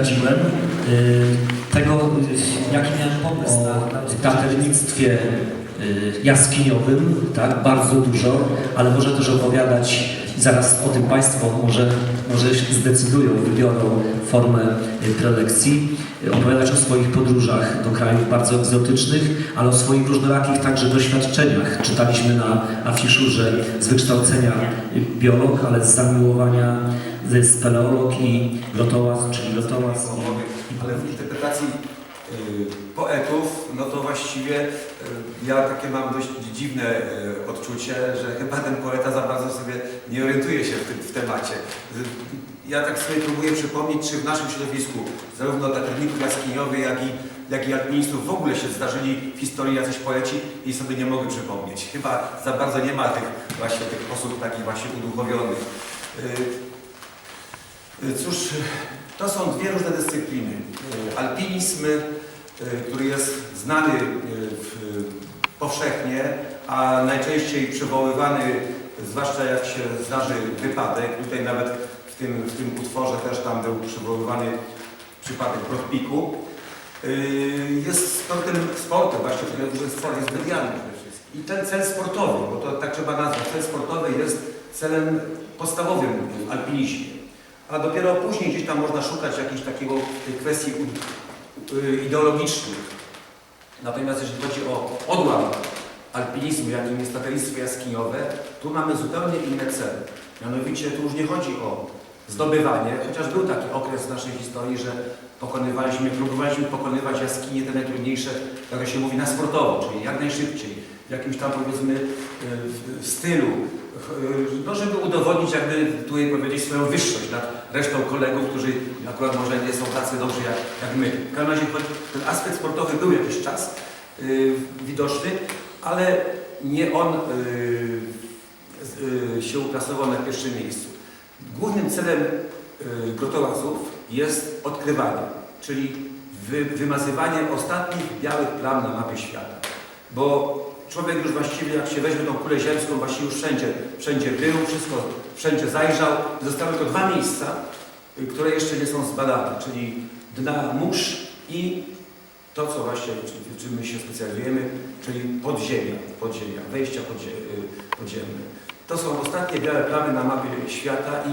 zdradziłem, y, tego, y, jaki miałem pomysł o taternictwie y, jaskiniowym, tak, bardzo dużo, ale może też opowiadać, zaraz o tym Państwo może, może zdecydują, wybiorą formę prelekcji, opowiadać o swoich podróżach do krajów bardzo egzotycznych, ale o swoich różnorakich także doświadczeniach. Czytaliśmy na afiszu, że z wykształcenia biolog, ale z zamiłowania y, speleolog i lotołaz, czyli lotołaz Ale w interpretacji y, poetów, no to właściwie y, ja takie mam dość dziwne y, odczucie, że chyba ten poeta za bardzo sobie nie orientuje się w, tym, w temacie. Ja tak sobie próbuję przypomnieć, czy w naszym środowisku, zarówno taterników jaskiniowych, jak i, jak i alpinistów w ogóle się zdarzyli w historii jacyś poeci i sobie nie mogę przypomnieć. Chyba za bardzo nie ma tych właśnie tych osób takich właśnie uduchowionych. Y, Cóż, to są dwie różne dyscypliny. Y, Alpinizm, y, który jest znany powszechnie, a najczęściej przywoływany, zwłaszcza jak się zdarzy wypadek, tutaj nawet w tym, w tym utworze też tam był przywoływany przypadek Brodpiku, jest sportem, sportem właśnie, który sport jest medialny. I ten cel sportowy, bo to tak trzeba nazwać, cel sportowy jest celem podstawowym w alpinizmie a dopiero później gdzieś tam można szukać jakichś takiego kwestii y, ideologicznych. Natomiast jeżeli chodzi o odłam alpinizmu, jakim jest taternictwo jaskiniowe, tu mamy zupełnie inne cele. Mianowicie tu już nie chodzi o zdobywanie, chociaż był taki okres w naszej historii, że pokonywaliśmy, próbowaliśmy pokonywać jaskinie te najtrudniejsze, jak się mówi, na sportowo, czyli jak najszybciej, w jakimś tam powiedzmy y, w- stylu, no żeby udowodnić, jakby tutaj powiedzieć swoją wyższość nad resztą kolegów, którzy akurat może nie są tacy dobrzy jak, jak my. W każdym razie ten aspekt sportowy był jakiś czas y, widoczny, ale nie on y, z- y, się uplasował na pierwszym miejscu. Głównym celem y, grotołazów jest odkrywanie, czyli wy, wymazywanie ostatnich białych plam na mapie świata. Bo człowiek już właściwie, jak się weźmie tą kulę ziemską, właściwie już wszędzie, wszędzie był, wszystko, wszędzie zajrzał. Zostały tylko dwa miejsca, y, które jeszcze nie są zbadane, czyli dna mórz i to, co właśnie, czy- czym my się specjalizujemy, czyli podziemia, podziemia wejścia podzie, y, podziemne. To są ostatnie białe plamy na mapie świata i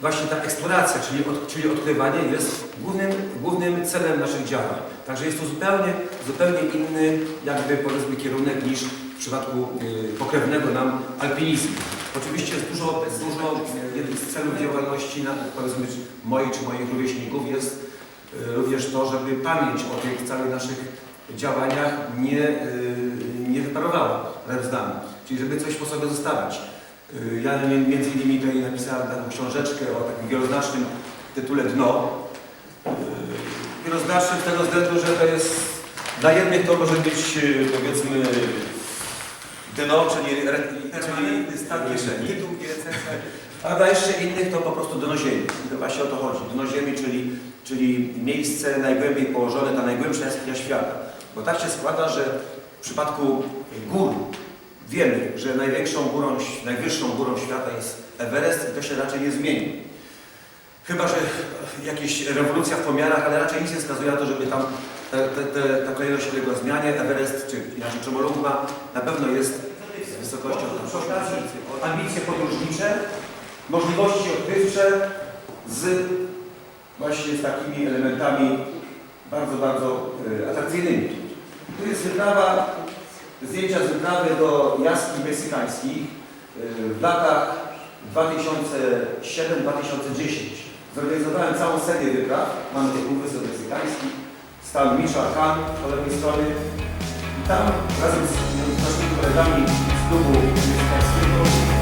właśnie ta eksploracja, czyli, od, czyli odkrywanie jest głównym, głównym celem naszych działań. Także jest to zupełnie, zupełnie inny jakby powiedzmy kierunek niż w przypadku y, pokrewnego nam alpinizmu. Oczywiście jest dużo, dużo y, jednym z celów działalności powiedzmy mojej czy moich rówieśników jest y, również to, żeby pamięć o tych całych naszych działaniach nie, nie wyparowała razem z nami. Czyli żeby coś po sobie zostawić. Ja mi- między innymi tutaj napisałem taką książeczkę o takim wieloznacznym tytule Dno. Y, Wieloznaczny z tego względu, że to jest dla jednych to może być y, powiedzmy dno, czyli, re- czyli stan kieszeni, a dla jeszcze innych to po prostu dno ziemi. I to właśnie o to chodzi. Dno ziemi, czyli, czyli miejsce najgłębiej położone, ta najgłębsza jaskinia świata. Bo tak się składa, że w przypadku gór wiemy, że największą górą, najwyższą górą świata jest Everest i to się raczej nie zmieni. Chyba, że jakaś rewolucja w pomiarach, ale raczej nic nie wskazuje na to, żeby tam te, te, te, ta kolejność uległa zmianie. Everest, czy inaczej Czomolungma na pewno jest z wysokością ambicje podróżnicze, możliwości odkrywcze z właśnie z takimi elementami bardzo, bardzo y, atrakcyjnymi. Tu jest wyprawa, zdjęcia z wyprawy do jaskiń meksykańskich y, w latach 2007-2010. Zorganizowałem całą serię wypraw, mamy tych półwysep meksykańskich, stał Michoacán po lewej stronie. I tam razem z, naszymi kolegami z klubu meksykańskiego